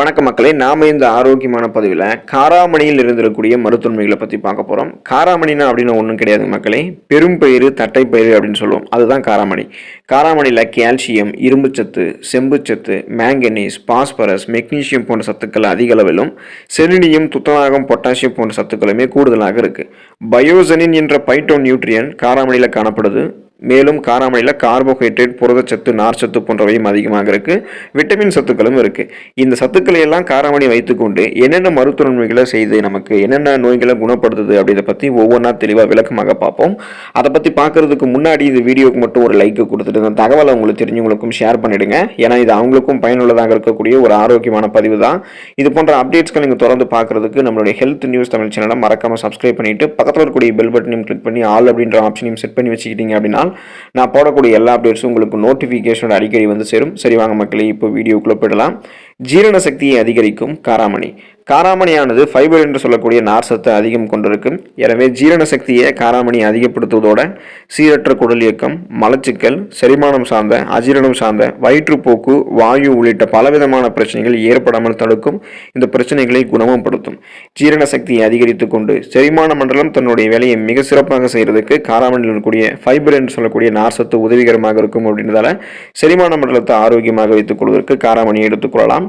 வணக்க மக்களே நாம இந்த ஆரோக்கியமான பதிவில் காராமணியில் இருந்திருக்கக்கூடிய மருத்துவமைகளை பற்றி பார்க்க போகிறோம் காராமணினா அப்படின்னு ஒன்றும் கிடையாது மக்களே பெரும்பயிறு தட்டைப்பயிறு அப்படின்னு சொல்லுவோம். அதுதான் காராமணி. காராமணியில் கால்சியம் இரும்புச்சத்து செம்புச்சத்து மேங்கனீஸ் பாஸ்பரஸ் மெக்னீசியம் போன்ற சத்துக்கள் அதிக அளவிலும் செலினியம் துத்தநாகம் பொட்டாசியம் போன்ற சத்துக்களுமே கூடுதலாக இருக்குது பயோசனின் என்ற பைட்டோ நியூட்ரியன் காராமணியில் காணப்படுது. மேலும் காராமணியில் கார்போஹைட்ரேட் புரதச்சத்து நார்ச்சத்து போன்றவையும் அதிகமாக இருக்குது விட்டமின் சத்துக்களும் இருக்குது இந்த சத்துக்களை எல்லாம் காராமணி வைத்துக்கொண்டு என்னென்ன மருத்துவ நன்மைகளை செய்து நமக்கு என்னென்ன நோய்களை குணப்படுத்துது அப்படிதை பற்றி ஒவ்வொன்றா தெளிவாக விளக்கமாக பார்ப்போம். அதை பற்றி பார்க்கறதுக்கு முன்னாடி இந்த வீடியோக்கு மட்டும் ஒரு லைக் கொடுத்துட்டு இந்த தகவலை உங்களுக்கு தெரிஞ்சவங்களுக்கும் ஷேர் பண்ணிவிடுங்க ஏன்னா இது அவங்களுக்கும் பயனுள்ளதாக இருக்கக்கூடிய ஒரு ஆரோக்கியமான பதிவு தான். இது போன்ற அப்டேட்ஸ்கள் நீங்கள் தொடர்ந்து பார்க்குறதுக்கு நம்மளுடைய ஹெல்த் நியூஸ் தமிழ் சேனலை மறக்காமல் சப்ஸ்கிரைப் பண்ணிட்டு பக்கத்தில் இருக்கக்கூடிய பெல் பட்டனையும் கிளிக் பண்ணி ஆல் அப்படின்ற ஆப்ஷனையும் செட் பண்ணி வச்சுக்கிட்டீங்க அப்படின்னா நான் போடக்கூடிய எல்லா அப்டேட்ஸும் உங்களுக்கு நோட்டிஃபிகேஷன் அடிக்கடி வந்து சேரும். சரி வாங்க மக்களே இப்போ வீடியோக்குள்ளே போயிடலாம். ஜீரண சக்தியை அதிகரிக்கும் காராமணி. காராமணியானது ஃபைபர் என்று சொல்லக்கூடிய நார் சத்து அதிகம் கொண்டிருக்கும். எனவே ஜீரண சக்தியை காராமணி அதிகப்படுத்துவதோட சீரற்ற குடல் இயக்கம் மலச்சிக்கல் செரிமானம் சார்ந்த அஜீரணம் சார்ந்த வயிற்றுப்போக்கு வாயு உள்ளிட்ட பலவிதமான பிரச்சனைகள் ஏற்படாமல் தடுக்கும். இந்த பிரச்சனைகளை குணமப்படுத்தும். ஜீரண சக்தியை அதிகரித்து கொண்டு செரிமான மண்டலம் தன்னுடைய வேலையை மிக சிறப்பாக செய்கிறதுக்கு காராமணியில் இருக்கக்கூடிய ஃபைபர் என்று சொல்லக்கூடிய நார் சத்து உதவிகரமாக இருக்கும் அப்படின்றதால செரிமான மண்டலத்தை ஆரோக்கியமாக வைத்துக் கொள்வதற்கு காராமணியை எடுத்துக்கொள்ளலாம்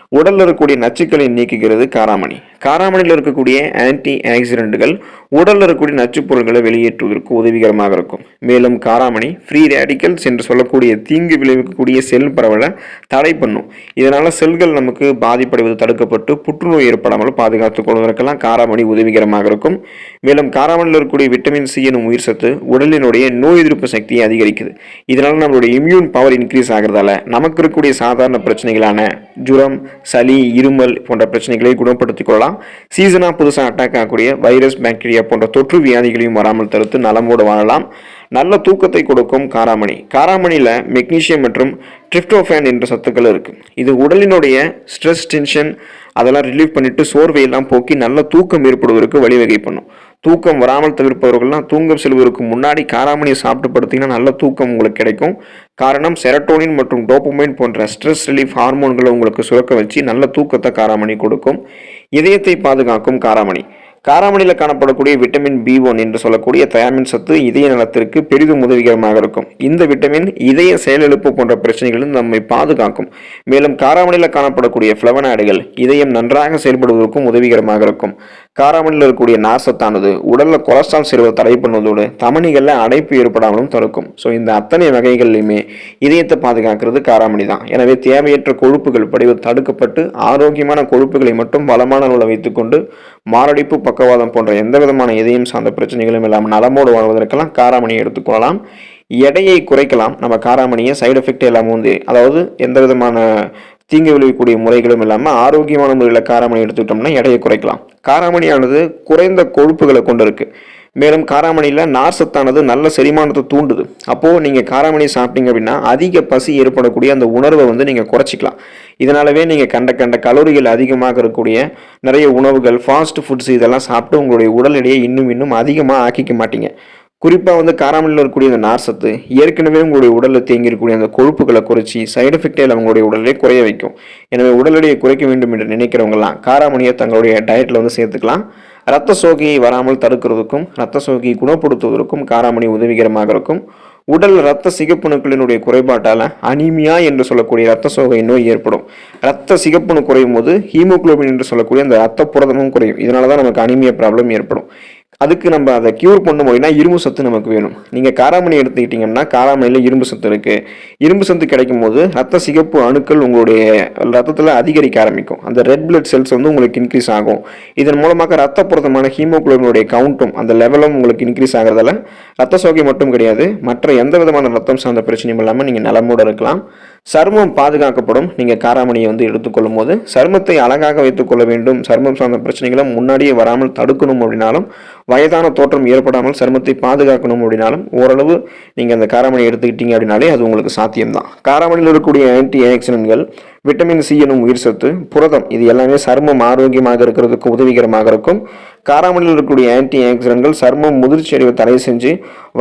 உடலில் இருக்கக்கூடிய நச்சுக்களை நீக்குகிறது காராமணி. காராமணியில் இருக்கக்கூடிய ஆன்டி ஆக்சிடென்ட்கள் உடலில் இருக்கக்கூடிய நச்சுப் பொருட்களை வெளியேற்றுவதற்கு உதவிகரமாக இருக்கும். மேலும் காராமணி ஃப்ரீ ரேடிக்கல்ஸ் என்று சொல்லக்கூடிய தீங்கு விளைவிக்கக்கூடிய செல் பரவலை தடை பண்ணும். இதனால் செல்கள் நமக்கு பாதிப்படைவது தடுக்கப்பட்டு புற்றுநோய் ஏற்படாமல் பாதுகாத்துக் கொள்வதற்கெல்லாம் காராமணி உதவிகரமாக இருக்கும். மேலும் காராமணியில் இருக்கக்கூடிய விட்டமின் சி எனும் உயிர் சத்து உடலினுடைய நோய் எதிர்ப்பு சக்தியை அதிகரிக்குது. இதனால் நம்மளுடைய இம்யூன் பவர் இன்க்ரீஸ் ஆகிறதால நமக்கு இருக்கக்கூடிய சாதாரண பிரச்சனைகளான ஜுரம் சளி இருமல் போன்ற பிரச்சனைகளை குணப்படுத்திக் கொள்ளலாம். சீசனாக புதுசாக அட்டாக் ஆகக்கூடிய வைரஸ் பாக்டீரியா போன்ற தொற்று வியாதிகளையும் வராமல் தடுத்து நலமோடு வாழலாம். நல்ல தூக்கத்தை கொடுக்கும் காராமணி. காராமணியில் மெக்னீசியம் மற்றும் ட்ரிப்டோஃபேன் என்ற சத்துக்கள் இருக்குது இது உடலினுடைய ஸ்ட்ரெஸ் டென்ஷன் அதெல்லாம் ரிலீவ் பண்ணிவிட்டு சோர்வையெல்லாம் போக்கி நல்ல தூக்கம் ஏற்படுவதற்கு வழிவகை பண்ணும் தூக்கம் வராமல் தவிர்ப்பவர்கள்லாம் தூங்கம் செல்வதற்கு முன்னாடி காராமணியை சாப்பிட்டு படுத்தீங்கன்னா நல்ல தூக்கம் உங்களுக்கு கிடைக்கும். காரணம் செரட்டோனின் மற்றும் டோப்பமைன் போன்ற ஸ்ட்ரெஸ் ரிலீஃப் ஹார்மோன்களை உங்களுக்கு சுரக்க வச்சு நல்ல தூக்கத்தை காராமணி கொடுக்கும். இதயத்தை பாதுகாக்கும் காராமணி. காராமணியில் காணப்படக்கூடிய விட்டமின் பி ஒன் என்று சொல்லக்கூடிய தயாமின் சத்து இதய நலத்திற்கு பெரிதும் உதவிகரமாக இருக்கும். இந்த விட்டமின் இதய செயலிழப்பு போன்ற பிரச்சனைகளும் நம்மை பாதுகாக்கும். மேலும் காராமணியில் காணப்படக்கூடிய ஃப்ளவனாடுகள் இதயம் நன்றாக செயல்படுவதற்கும் உதவிகரமாக இருக்கும். காராமணியில் இருக்கக்கூடிய நார்சத்தானது உடலில் கொலஸ்ட்ரால் சேர்வதை தடை பண்ணுவதோடு தமணிகளில் அடைப்பு ஏற்படாமலும் தடுக்கும். ஸோ இந்த அத்தனை வகைகள்லையுமே இதயத்தை பாதுகாக்கிறது காராமணி தான். எனவே தேவையற்ற கொழுப்புகள் படிவு தடுக்கப்பட்டு ஆரோக்கியமான கொழுப்புகளை மட்டும் வளமான அளவில் வைத்துக்கொண்டு மாரடைப்பு பக்கவாதம் போன்ற எந்த விதமான இதயம் சார்ந்த பிரச்சனைகளும் இல்லாமல் நலமோடு வாழ்வதற்கெல்லாம் காராமணியை எடுத்துக்கொள்ளலாம் எடையை குறைக்கலாம். நம்ம காராமணியை சைடு எஃபெக்ட் இல்லாமல் வந்து அதாவது எந்த விதமான தீங்கு விளைவிக்கக்கூடிய முறைகளும் இல்லாமல் ஆரோக்கியமான முறையில் காராமணி எடுத்துக்கிட்டோம்னா எடையை குறைக்கலாம். காராமணியானது குறைந்த கொழுப்புகளை கொண்டுருக்கு. மேலும் காராமணியில் நார் சத்தானது நல்ல செரிமானத்தை தூண்டுது. அப்போது நீங்கள் காராமணி சாப்பிட்டீங்க அப்படின்னா அதிக பசி ஏற்படக்கூடிய அந்த உணர்வை வந்து நீங்கள் குறைச்சிக்கலாம். இதனாலவே நீங்கள் கண்ட கண்ட கலோரிகள் அதிகமாக இருக்கக்கூடிய நிறைய உணவுகள் ஃபாஸ்ட் ஃபுட்ஸ் இதெல்லாம் சாப்பிட்டு உங்களுடைய உடல் எடையை இன்னும் இன்னும் அதிகமாக ஆக்கிக்க மாட்டீங்க. குறிப்பாக வந்து காராமணியில் இருக்கக்கூடிய அந்த நார் சத்து ஏற்கனவே உங்களுடைய உடலில் தேங்கி இருக்கக்கூடிய அந்த கொழுப்புகளை குறைச்சி சைடு எஃபெக்டில் உங்களுடைய உடலை குறைய வைக்கும். எனவே உடல் எடையை குறைக்க வேண்டும் என்று நினைக்கிறவங்கலாம் காராமணியை தங்களுடைய டயட்டில் வந்து சேர்த்துக்கலாம். ரத்த சோகையை வராமல் தடுக்கிறதுக்கும் ரத்த சோகையை குணப்படுத்துவதற்கும் காராமணி உதவிகரமாக இருக்கும். உடல் இரத்த சிகப்பணுக்களினுடைய குறைபாட்டால் அனிமியா என்று சொல்லக்கூடிய இரத்த சோகை நோய் ஏற்படும். இரத்த சிகப்பணு குறையும் போது ஹீமோக்ளோபின் என்று சொல்லக்கூடிய அந்த இரத்த புரதமும் குறையும். இதனால தான் நமக்கு அனிமிய ப்ராப்ளம் ஏற்படும். அதுக்கு நம்ம அதை க்யூர் பண்ண அப்படின்னா இரும்பு சத்து நமக்கு வேணும். நீங்கள் காராமணி எடுத்துக்கிட்டிங்கன்னா காராமணியில் இரும்பு சத்து இருக்குது இரும்பு சத்து கிடைக்கும் போது ரத்த சிகப்பு அணுக்கள் உங்களுடைய ரத்தத்தில் அதிகரிக்க ஆரம்பிக்கும். அந்த ரெட் பிளட் செல்ஸ் வந்து உங்களுக்கு இன்க்ரீஸ் ஆகும். இதன் மூலமாக ரத்த பொருத்தமான ஹீமோகுளோபினுடைய கவுண்ட்டும் அந்த லெவலும் உங்களுக்கு இன்க்ரீஸ் ஆகிறதால ரத்த சோகை மட்டும் கிடையாது. மற்ற எந்த விதமான ரத்தம் சார்ந்த பிரச்சனையும் இல்லாமல் நீங்கள் நலமோடு இருக்கலாம். சர்மம் பாதுகாக்கப்படும். நீங்கள் காராமணியை வந்து எடுத்துக்கொள்ளும் போது சருமத்தை அழகாக வைத்துக்கொள்ள வேண்டும். சர்மம் சார்ந்த பிரச்சனைகளும் முன்னாடியே வராமல் தடுக்கணும் அப்படின்னாலும் வயதான தோற்றம் ஏற்படாமல் சருமத்தை பாதுகாக்கணும் அப்படின்னாலும் ஓரளவு நீங்கள் அந்த காராமணி எடுத்துக்கிட்டீங்க அப்படின்னாலே அது உங்களுக்கு சாத்தியம்தான். காராமணியில் இருக்கக்கூடிய ஆன்டி ஆக்சிடென்ட்கள் விட்டமின் சி எனும் உயிர் சத்து புரதம் இது எல்லாமே சருமம் ஆரோக்கியமாக இருக்கிறதுக்கு உதவிகரமாக இருக்கும். காராமணியில் இருக்கக்கூடிய ஆன்டி ஆக்சிடென்ட்கள் சருமம் முதிர்ச்சி அடைவை தடை செஞ்சு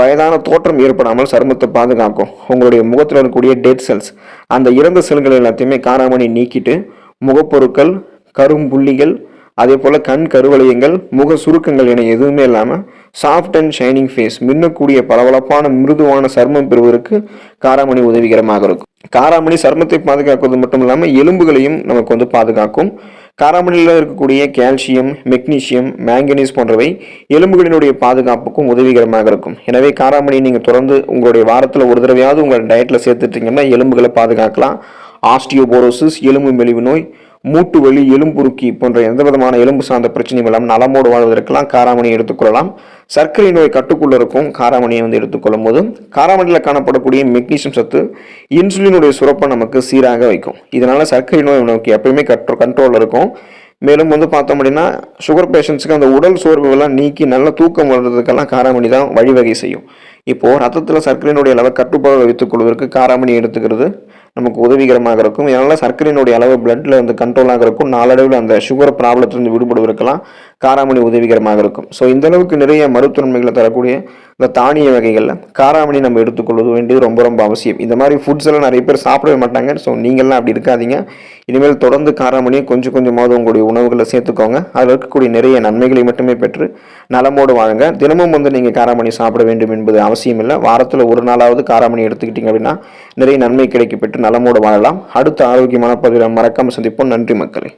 வயதான தோற்றம் ஏற்படாமல் சருமத்தை பாதுகாக்கும். உங்களுடைய முகத்தில் இருக்கக்கூடிய டெட் செல்ஸ் அந்த இறந்த செல்கள் எல்லாத்தையுமே காராமணி நீக்கிட்டு முகப்பொருட்கள் கரும்புள்ளிகள் அதே போல் கண் கருவளையங்கள் முக சுருக்கங்கள் என எதுவுமே இல்லாமல் சாஃப்ட் அண்ட் ஷைனிங் ஃபேஸ் மின்னக்கூடிய பளபளப்பான மிருதுவான சர்மம் பெறுவதற்கு காராமணி உதவிகரமாக இருக்கும். காராமணி சர்மத்தை பாதுகாக்கிறது மட்டும் இல்லாமல் எலும்புகளையும் நமக்கு வந்து பாதுகாக்கும். காராமணியில் இருக்கக்கூடிய கால்சியம் மெக்னீசியம் மேங்கனீஸ் போன்றவை எலும்புகளினுடைய பாதுகாப்புக்கும் உதவிகரமாக இருக்கும். எனவே காராமணி நீங்கள் தொடர்ந்து உங்களுடைய வாரத்தில் ஒரு தடவையாவது உங்கள் டயட்டில் சேர்த்துட்டீங்கன்னா எலும்புகளை பாதுகாக்கலாம். ஆஸ்டியோபோரோசிஸ் எலும்பு மெலிவு நோய் மூட்டு வலி எலும்புருக்கி போன்ற எந்த விதமான எலும்பு சார்ந்த பிரச்சனையும் இல்லாமல் நலமோடு வாழ்வதற்கெல்லாம் காராமணியை எடுத்துக்கொள்ளலாம். சர்க்கரை நோய் கட்டுக்குள்ள இருக்கும் காராமணியை வந்து எடுத்துக்கொள்ளும் போது காராமணியில் காணப்படக்கூடிய மெக்னீசியம் சத்து இன்சுலினுடைய சுரப்பை நமக்கு சீராக வைக்கும். இதனால சர்க்கரை நோய் நமக்கு எப்பயுமே கட்டு கண்ட்ரோலில் இருக்கும். மேலும் வந்து பார்த்தோம் அப்படின்னா சுகர் பேஷண்ட்ஸுக்கு அந்த உடல் சோர்வுகள்லாம் நீக்கி நல்ல தூக்கம் வளர்றதுக்கெல்லாம் காராமணி தான் வழிவகை செய்யும். இப்போது ரத்தத்தில் சர்க்கரையினுடைய அளவை கட்டுப்பாடு வைத்துக் கொள்வதற்கு காராமணி எடுத்துக்கிறது. நமக்கு உதவிகரமாக இருக்கும். இதனால் சர்க்கரையினுடைய அளவு பிளட்டில் வந்து கண்ட்ரோலாக இருக்கும். நாளடைவில் அந்த சுகர் ப்ராப்ளத்திலிருந்து விடுபடுவதற்கெல்லாம் காராமணி உதவிகரமாக இருக்கும். ஸோ இந்த அளவுக்கு நிறைய மருத்துவன்மைகளை தரக்கூடிய இந்த தானிய வகைகளில் காராமணி நம்ம எடுத்துக்கொள்வது வேண்டியது ரொம்ப ரொம்ப அவசியம். இந்த மாதிரி ஃபுட்ஸ் எல்லாம் நிறைய பேர் சாப்பிடவே மாட்டாங்க. ஸோ நீங்கள்லாம் அப்படி இருக்காதீங்க. இனிமேல் தொடர்ந்து காராமணியை கொஞ்சம் கொஞ்சமாவது உங்களுடைய உணவுகளை சேர்த்துக்கோங்க. அதில் இருக்கக்கூடிய நிறைய நன்மைகளை மட்டுமே பெற்று நலமோடு வாழுங்க. தினமும் வந்து நீங்கள் காராமணி சாப்பிட வேண்டும் என்பது அவசியம் இல்லை. வாரத்தில் ஒரு நாளாவது காராமணி எடுத்துக்கிட்டீங்க அப்படின்னா நிறைய நன்மை கிடைக்க பெற்று நலமோடு வாழலாம். அடுத்த ஆரோக்கியமான பதிவில் மறக்காமல் சந்திப்போம். நன்றி மக்களே.